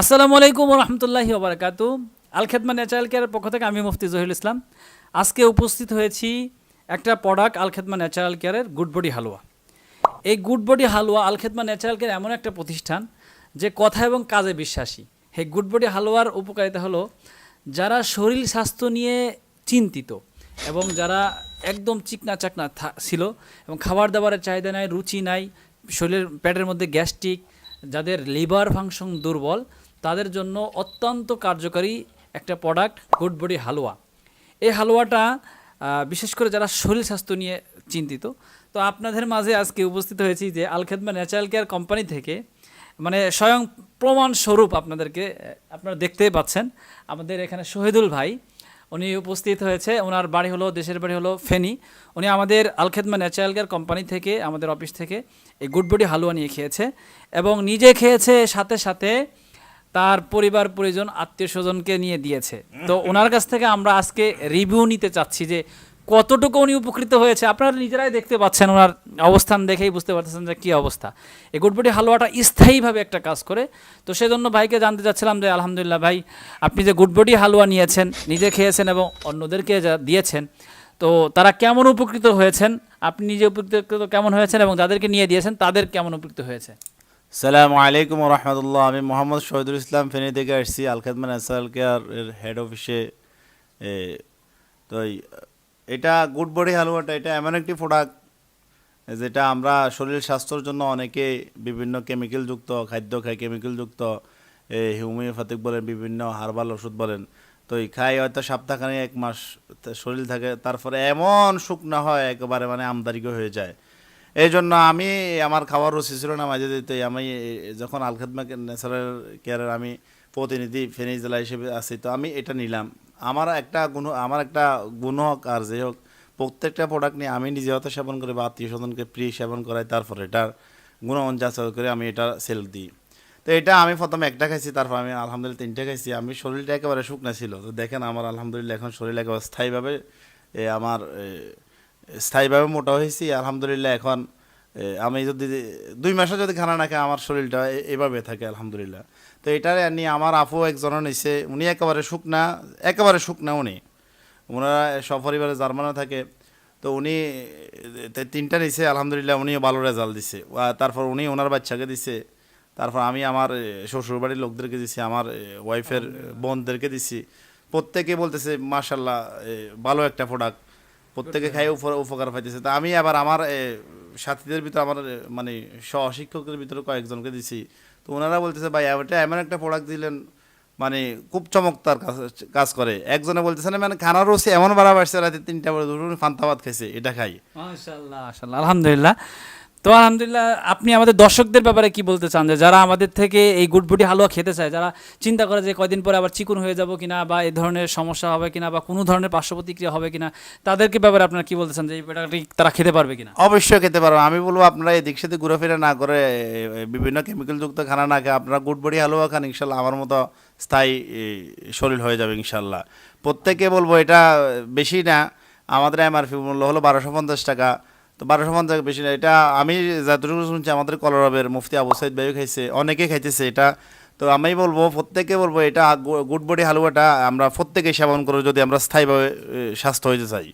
আসসালামু আলাইকুম রহমতুল্লাহি ওবরাকাতু। আল খেদমা ন্যাচারাল কেয়ারের পক্ষ থেকে আমি মুফতি জহিরুল ইসলাম। আজকে উপস্থিত হয়েছি একটা প্রোডাক্ট আল খেদমা ন্যাচারাল কেয়ারের গুড বডি হালুয়া। এই গুড বডি হালুয়া আল খেদমা ন্যাচারাল কেয়ার এমন একটা প্রতিষ্ঠান যে কথা এবং কাজে বিশ্বাসী। এই গুড বডি হালুয়ার উপকারিতা হলো যারা শরীর স্বাস্থ্য নিয়ে চিন্তিত এবং যারা একদম চিকনা চাকনা ছিল এবং খাবার দাবারের চাহিদা নাই, রুচি নাই, শরীরের পেটের মধ্যে গ্যাস্ট্রিক, যাদের লিভার ফাংশন দুর্বল তাদের জন্য অত্যন্ত কার্যকারী একটা প্রোডাক্ট গুড বডি হালুয়া। এই হালুয়াটা বিশেষ করে যারা শরীর স্বাস্থ্য নিয়ে চিন্তিত, তো আপনাদের মাঝে আজকে উপস্থিত হয়েছি যে আলখেদমা ন্যাচারাল কেয়ার কোম্পানি থেকে মানে স্বয়ং প্রমাণস্বরূপ আপনাদেরকে আপনারা দেখতেই পাচ্ছেন। আমাদের এখানে শহীদুল ভাই, উনি উপস্থিত হয়েছে। ওনার বাড়ি হলো, দেশের বাড়ি হলো ফেনী। উনি আমাদের আলখেদমা ন্যাচারাল কেয়ার কোম্পানি থেকে, আমাদের অফিস থেকে এই গুড বডি হালুয়া নিয়ে খেয়েছে এবং নিজে খেয়েছে সাথে সাথে তার পরিবার পরিজন, আত্মীয় স্বজনকে নিয়ে দিয়েছে। তো ওনার কাছ থেকে আমরা আজকে রিভিউ নিতে চাচ্ছি যে কতটুকু উনি উপকৃত হয়েছে। আপনারা নিজেরাই দেখতে পাচ্ছেন ওনার অবস্থান দেখেই বুঝতে পারতেছেন যে কী অবস্থা। এই গুডবডি হালুয়াটা স্থায়ীভাবে একটা কাজ করে। তো সেজন্য ভাইকে জানতে চাচ্ছিলাম যে, আলহামদুলিল্লাহ ভাই, আপনি যে গুডবডি হালুয়া নিয়েছেন, নিজে খেয়েছেন এবং অন্যদেরকে দিয়েছেন, তো তারা কেমন উপকৃত হয়েছেন? আপনি নিজে উপকৃত কেমন হয়েছেন এবং যাদেরকে নিয়ে দিয়েছেন, তাদের কেমন উপকৃত হয়েছে? সালামু আলাইকুম রহমতুল্লাহ। আমি মোহাম্মদ শহীদুল ইসলাম ফেনী থেকে আসছি, আলখাদমান এসএল কেয়ার এর হেড অফিসে তো এটা গুড বডি হালুয়াটা, এটা এমন একটি প্রোডাক্ট যেটা আমরা শরীর স্বাস্থ্যের জন্য অনেকে বিভিন্ন কেমিক্যালযুক্ত খাদ্য খাই কেমিক্যালযুক্ত হোমিওপ্যাথিক বলেন, বিভিন্ন হার্বাল ওষুধ বলেন। তো এই খাই হয়তো সপ্তাহখানে এক মাস শরীর থাকে, তারপরে এমন শুকনা হয়, একেবারে মানে আমদারিকে হয়ে যায়। এই জন্য আমি আমার খাবার রুচি ছিল না মাঝে দিতে আমি যখন আলখাদমা ন্যাচারাল কেয়ারের আমি প্রতিনিধি ফেনী জেলা হিসেবে আছি, তো আমি এটা নিলাম। আমার একটা গুণ আমার একটা গুণ হোক আর যে হোক, প্রত্যেকটা প্রোডাক্ট নিয়ে আমি নিজে হয়তো সেবন করে বা আত্মীয় স্বজনকে প্রি সেবন করাই, তারপরে এটার গুণমান যাচাই করে আমি এটা সেল দিই। তো এটা আমি প্রথমে একটা খাইছি, তারপর আমি আলহামদুলিল্লাহ তিনটা খাইছি। আমি শরীরটা একেবারে শুকনা ছিল। তো দেখেন আমার আলহামদুলিল্লাহ এখন শরীর একেবারে স্থায়ীভাবে আমার স্থায়ীভাবে মোটা হয়েছি, আলহামদুলিল্লাহ এখন আমি যদি দুই মাসে যদি খানা না খাই, আমার শরীরটা এভাবে থাকে, আলহামদুলিল্লাহ। তো এটা নিয়ে আমার আপু একজনের নিছে, উনি একেবারে শুকনা একেবারে শুকনা উনি। ওনারা সপরিবারে জার্মানে থাকে। তো উনি তিনটা নিছে, আলহামদুলিল্লাহ উনিও ভালো রেজাল্ট দিছে। তারপর উনি ওনার বাচ্চাকে দিছে। তারপর আমি আমার শ্বশুরবাড়ির লোকদেরকে দিছি, আমার ওয়াইফের বোনদেরকে দিছি। প্রত্যেকে বলতেছে মাশাল্লাহ ভালো একটা প্রোডাক্ট প্রত্যেকে খাই উপ- উপকার পাইতেছে। তা আমি আবার আমার সাথীদের ভিতরে আমার মানে সহশিক্ষকের ভিতরে কয়েকজনকে দিছি। তো ওনারা বলতেছে, ভাই, এটা এমন একটা প্রোডাক্ট দিলেন মানে খুব চমৎকার কাজ করে। একজনে বলতেছে, না মানে খানার রসি এমন বাড়া বাড়ছে, রাতে তিনটা বড় ধরুন ফান্তাবাদ খাইছে, এটা খাই। আলহামদুলিল্লাহ। তো আলহামদুলিল্লাহ, আপনি আমাদের দর্শকদের ব্যাপারে কি বলতে চান? যে যারা আমাদের থেকে এই গুডবুডি হালুয়া খেতে চায়, যারা চিন্তা করে যে কয়দিন পরে আবার চিকুন হয়ে যাব কিনা বা এই ধরনের সমস্যা হবে কিনা বা কোনো ধরনের পার্শ্ব প্রতিক্রিয়া হবে কিনা, তাদেরকে ব্যাপারে আপনারা কি বলতে চান যে এই প্রোডাক্টটি তারা খেতে পারবে কিনা? অবশ্যই খেতে পারবে। আমি বলব আপনারা এদিক সেদিক ঘুরেফিরে না করে বিভিন্ন কেমিক্যালযুক্ত খানা না খেয়ে আপনারা গুড বডি হালুয়া খান ইনশাল্লাহ আমার মতো স্থায়ী শরীর হয়ে যাবে ইনশাল্লাহ প্রত্যেকে বলব এটা বেশি না, আমাদের এমআরপি মূল্য হলো বারোশো পঞ্চাশ টাকা। তো বারোশো পঞ্চাশ বেশি না, এটা আমি যতটুকু শুনছি, আমাদের কলরবের মুফতি আবু সাইদ ভাইও খাইছে, অনেকে খাইতেছে এটা। তো আমি বলব, প্রত্যেকে বলব, এটা গুড বডি হালুয়াটা আমরা প্রত্যেকে সেবন করে যদি আমরা স্থায়ীভাবে স্বাস্থ্য হইতে চাই।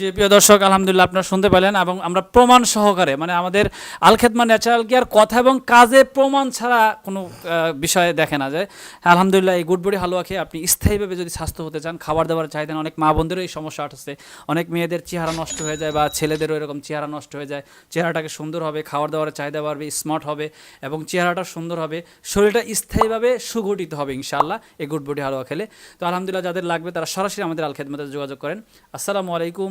যে প্রিয় দর্শক, আলহামদুলিল্লাহ আপনারা শুনতে পেলেন এবং আমরা প্রমাণ সহকারে মানে আমাদের আলখেদমা ন্যাচারাল কেয়ার কথা এবং কাজে প্রমাণ ছাড়া কোনো বিষয়ে দেখে না যায় আলহামদুলিল্লাহ এই গুডবডি হালুয়া খেয়ে আপনি স্থায়ীভাবে যদি স্বাস্থ্য হতে চান, খাবার দাবার চাইতেন অনেক মা বোনদেরও এই সমস্যা আসছে। অনেক মেয়েদের চেহারা নষ্ট হয়ে যায় বা ছেলেদেরও এরকম চেহারা নষ্ট হয়ে যায়। চেহারাটাকে সুন্দর হবে, খাবার দাবারের চাহিদা বাড়বে স্মার্ট হবে এবং চেহারাটা সুন্দর হবে, শরীরটা স্থায়ীভাবে সুগঠিত হবে ইনশাআল্লাহ এই গুডবডি হালুয়া খেলে। তো আলহামদুলিল্লাহ যাদের লাগবে তারা সরাসরি আমাদের আলখেদমাতে যোগাযোগ করেন। আসসালামু আলাইকুম